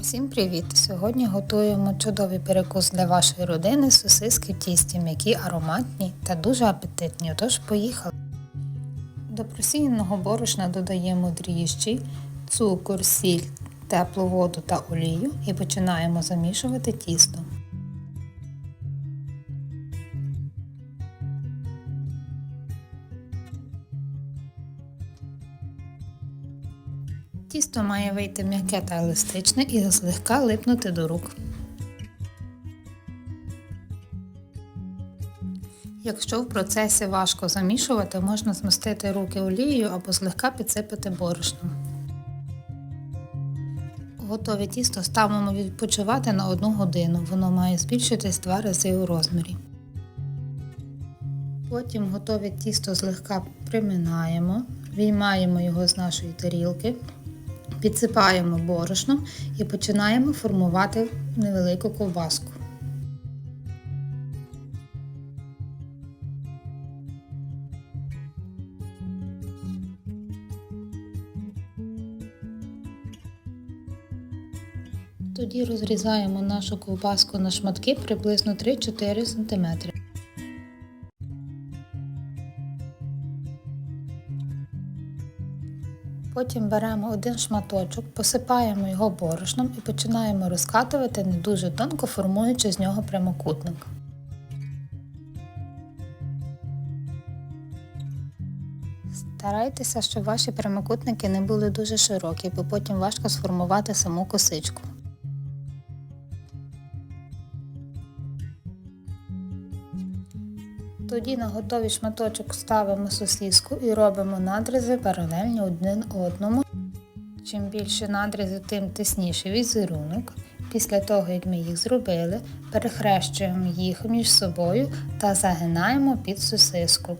Усім привіт! Сьогодні готуємо чудовий перекус для вашої родини сосиски в тісті, м'які, ароматні та дуже апетитні. Отож, поїхали. До просіяного борошна додаємо дріжджі, цукор, сіль, теплу воду та олію і починаємо замішувати тісто. Тісто має вийти м'яке та еластичне і злегка липнути до рук. Якщо в процесі важко замішувати, можна змастити руки олією або злегка підсипати борошном. Готове тісто ставимо відпочивати на 1 годину. Воно має збільшитись 2 рази у розмірі. Потім готове тісто злегка приминаємо, виймаємо його з нашої тарілки, підсипаємо борошном і починаємо формувати невелику ковбаску. Тоді розрізаємо нашу ковбаску на шматки приблизно 3-4 см. Потім беремо один шматочок, посипаємо його борошном і починаємо розкатувати не дуже тонко, формуючи з нього прямокутник. Старайтеся, щоб ваші прямокутники не були дуже широкі, бо потім важко сформувати саму косичку. Тоді на готовий шматочок ставимо сосиску і робимо надрізи паралельні один одному. Чим більше надрізи, тим тисніший візерунок. Після того, як ми їх зробили, перехрещуємо їх між собою та загинаємо під сосиску.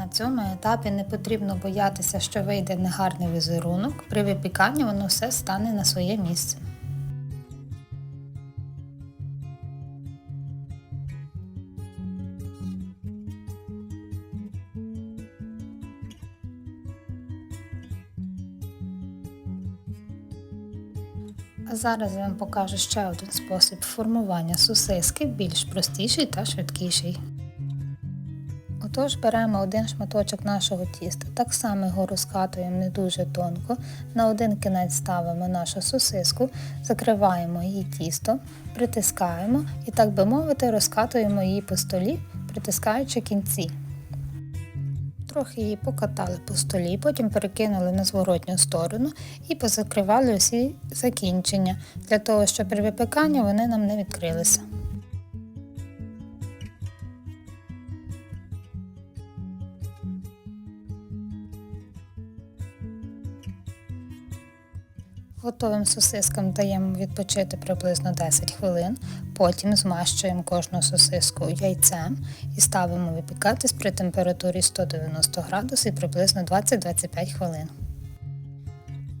На цьому етапі не потрібно боятися, що вийде негарний візерунок. При випіканні воно все стане на своє місце. А зараз я вам покажу ще один спосіб формування сосиски, більш простіший та швидкіший. Отож беремо один шматочок нашого тіста, так само його розкатуємо не дуже тонко. На один кінець ставимо нашу сосиску, закриваємо її тісто, притискаємо і, так би мовити, розкатуємо її по столі, притискаючи кінці. Трохи її покатали по столі, потім перекинули на зворотню сторону і позакривали усі закінчення, для того, щоб при випіканні вони нам не відкрилися. Готовим сосискам даємо відпочити приблизно 10 хвилин, потім змащуємо кожну сосиску яйцем і ставимо випікатись при температурі 190 градусів приблизно 20-25 хвилин.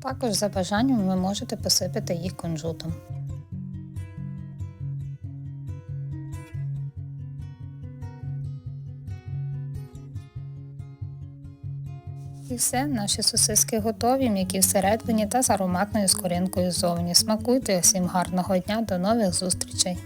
Також за бажанням ви можете посипати їх кунжутом. І все, наші сосиски готові, м'які всередині та з ароматною скоринкою ззовні. Смакуйте усім гарного дня, до нових зустрічей!